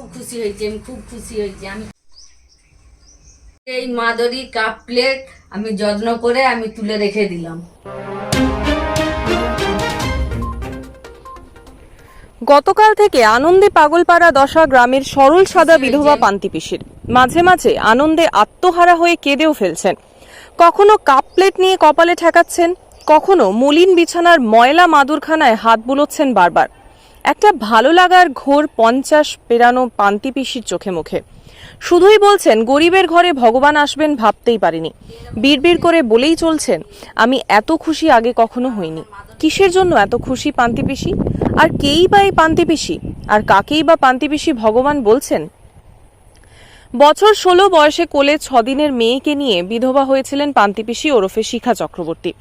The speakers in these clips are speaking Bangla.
খুব খুশি হয়েছি আমি খুব খুশি হয়েছি। আমি এই মাদুরি কাপ প্লেট আমি যত্ন করে আমি তুলে রেখে দিলাম। গতকাল থেকে আনন্দে পাগলপাড়া দশা গ্রামের সরল সাদা বিধবা পান্তি পিসির। মাঝে মাঝে আনন্দে আত্মহারা হয়ে কেঁদেও ফেলছেন। কখনো কাপ প্লেট নিয়ে কপালে ঠেকাচ্ছেন কখনো মলিন বিছানার ময়লা মাদুরখানায় হাত বুলোচ্ছেন বারবার। একটা ভালো লাগার ঘোর পঞ্চাশ পেরানো পান্তি পিসির চোখে মুখে। শুধুই বলছেন, গরিবের ঘরে ভগবান আসবেন ভাবতেই পারিনি। বিড়বিড় করে বলেই চলছেন, আমি এত খুশি আগে কখনো হইনি। কিসের জন্য এত খুশি পান্তি পিসি? আর কেই বা এই পান্তি পিসি? আর কাকেই বা পান্তি পিসি ভগবান বলছেন? বছর ষোলো বয়সে কোলে ছদিনের মেয়েকে নিয়ে বিধবা হয়েছিলেন পান্তিপিসি ওরফে শিখা চক্রবর্তী।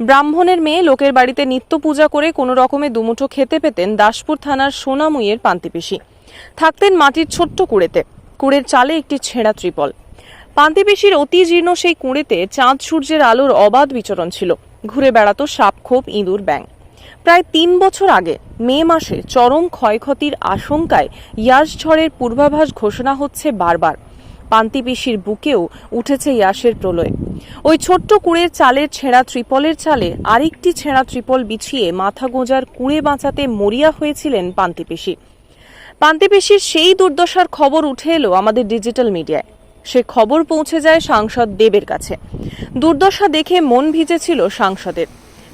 ব্রাহ্মণের মেয়ে লোকের বাড়িতে নিত্য পূজা করে কোনো রকমে দুমুঠো খেতে পেতেন দাসপুর থানার সোনামুইয়ের পান্তিপিসি থাকতেন মাটির ছোট্ট কুড়েতে। কুড়ের চালে একটি ছেঁড়া ত্রিপল। পান্তিপিসির অতি জীর্ণ সেই কুঁড়েতে চাঁদ সূর্যের আলোর অবাধ বিচরণ ছিল। ঘুরে বেড়াতো সাপ খোপ ইঁদুর ব্যাং প্রায় তিন বছর আগে, মে মাসে চরম ক্ষয়ক্ষতির আশঙ্কায় ইয়াস ঝড়ের পূর্বাভাস ঘোষণা হচ্ছে বারবার। পান্তিপিসির বুকেও উঠেছে ইয়াসের প্রলয়। ওই ছোট্ট কুড়ের চালের ছেঁড়া ত্রিপলের চালে আরেকটি ছেঁড়া ত্রিপল বিছিয়ে মাথা গোঁজার কুড়ে বাঁচাতে মরিয়া হয়েছিলেন পান্তিপিসি পান্তিপিসির সেই দুর্দশার খবর উঠে এলো আমাদের ডিজিটাল মিডিয়ায়। সে খবর পৌঁছে যায় সাংসদ দেবের কাছে। দুর্দশা দেখে মন ভিজেছিল সাংসদের।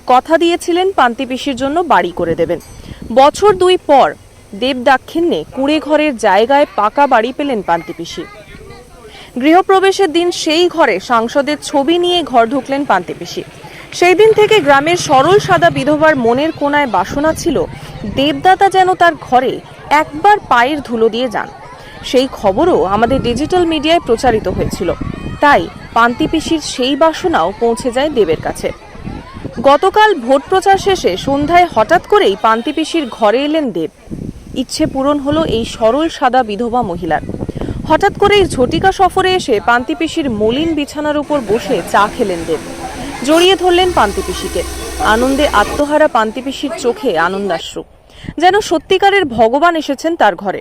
কথা দিয়েছিলেন পান্তিপিসির জন্য বাড়ি করে দেবেন। বছর দুই পর দেব দাক্ষিণ্যে কুঁড়ে ঘরের জায়গায় পাকা বাড়ি পেলেন পান্তিপিসি গৃহপ্রবেশের দিন সেই ঘরে সাংসদের ছবি নিয়ে ঘর ঢুকলেন পান্তিপিসি সেই দিন থেকে গ্রামের সরল সাদা বিধবার মনের কোনায় বাসনা ছিল, দেবদাতা যেন তার ঘরে একবার পায়ের ধুলো দিয়ে যান। সেই খবরও আমাদের ডিজিটাল মিডিয়ায় প্রচারিত হয়েছিল। তাই পান্তিপিসির সেই বাসনাও পৌঁছে যায় দেবের কাছে। গতকাল ভোট প্রচার শেষে সন্ধ্যায় হঠাৎ করেই পান্তিপিসির ঘরে এলেন দেব। ইচ্ছে পূরণ হলো এই সরল সাদা বিধবা মহিলার। হঠাৎ করেই ঝটিকা সফরে এসে পান্তিপিসির মলিন বিছানার উপর বসে চা খেলেন দেব। জড়িয়ে ধরলেন পান্তিপিসিকে আনন্দে আত্মহারা পান্তিপিসির চোখে আনন্দাশ্রু। যেন সত্যিকারের ভগবান এসেছেন তার ঘরে।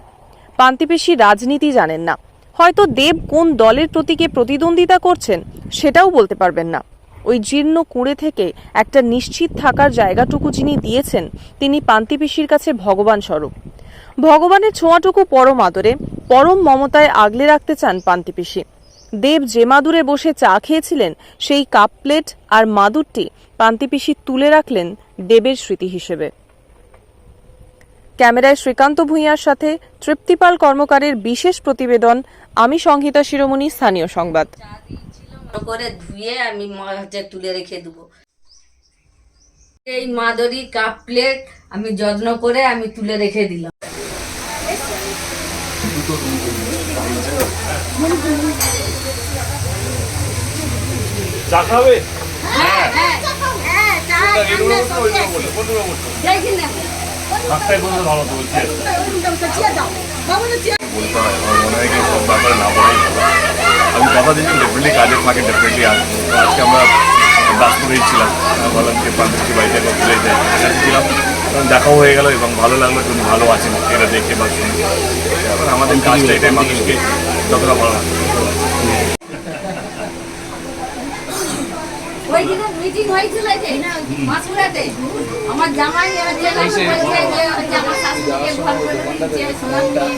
পান্তিপিসি রাজনীতি জানেন না। হয়তো দেব কোন দলের প্রতীকে প্রতিদ্বন্দ্বিতা করছেন সেটাও বলতে পারবেন না। ওই জীর্ণ কুঁড়ে থেকে একটা নিশ্চিত থাকার জায়গাটুকু যিনি দিয়েছেন, তিনি পান্তিপিসির কাছে ভগবান স্বরূপ। ভগবানের ছোঁয়াটুকু পরম আদরে, পরম মমতায় আগলে রাখতে চান পান্তিপিসি দেব যে মাদুরে বসে চা খেয়েছিলেন, সেই কাপ প্লেট আর মাদুরটি পান্তিপিসি তুলে রাখলেন দেবের স্মৃতি হিসেবে। ক্যামেরায় শ্রীকান্ত ভূঁইয়ার সাথে তৃপ্তিপাল কর্মকারের বিশেষ প্রতিবেদন, আমি সংহিতা শিরোমণি, স্থানীয় সংবাদ। করে ধুয়ে আমি হচ্ছে তুলে রেখে দেবো। এই মাদুরি কাপ প্লেট আমি যত্ন করে আমি তুলে রেখে দিলাম। চা খাবে? থাকটাই বলতে ভালো তো বলছি। বলতে হয় হয়। না ভালো আমি কথা দিচ্ছি ডেফিনেটলি কাজের ফাঁকে ডেফিনেটলি আসব আজকে আমরা দাসপুরেই ছিলাম। বললাম যে পান্ডুষ্টি বাড়িতে একবার চলে যাই ছিলাম। এবং দেখাও হয়ে গেল এবং ভালো লাগল তুমি ভালো আছেন এটা দেখে বা শুনে। এবার আমাদের কাজটা এটাই মানুষকে যতটা ভালো লাগবে ওই দিনে মিটিং হয়েছিল যে মাসুরাতে আমার জামাই আমার শাশুড়িকে ঘর করে দিচ্ছে সোনার মেয়ে।